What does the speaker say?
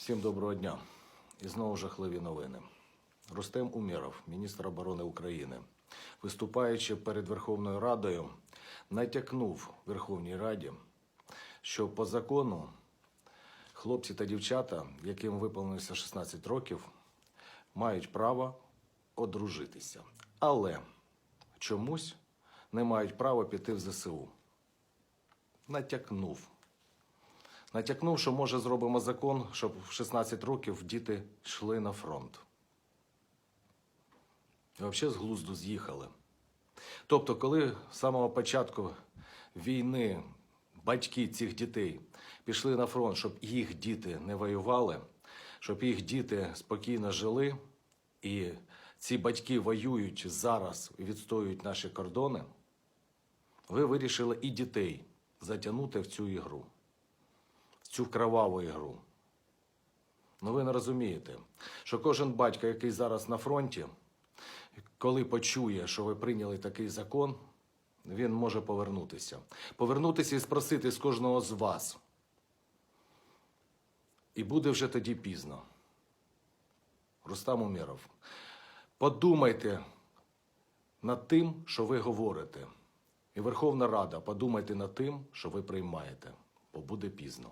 Всім доброго дня. І знову жахливі новини. Рустем Умєров, міністр оборони України, виступаючи перед Верховною Радою, натякнув Верховній Раді, що по закону хлопці та дівчата, яким виповнилося 16 років, мають право одружитися. Але чомусь не мають права піти в ЗСУ. Натякнув. Натякнув, що може зробимо закон, щоб в 16 років діти йшли на фронт. І взагалі з глузду з'їхали. Тобто, коли з самого початку війни батьки цих дітей пішли на фронт, щоб їх діти не воювали, щоб їх діти спокійно жили, і ці батьки воюють зараз і відстоюють наші кордони, ви вирішили і дітей затягнути в цю ігру цю кроваву ігру. Ну ви не розумієте, що кожен батько, який зараз на фронті, коли почує, що ви прийняли такий закон, він може повернутися. Повернутися і спросити з кожного з вас. І буде вже тоді пізно. Рустам Умєров, подумайте над тим, що ви говорите. І Верховна Рада, подумайте над тим, що ви приймаєте, бо буде пізно.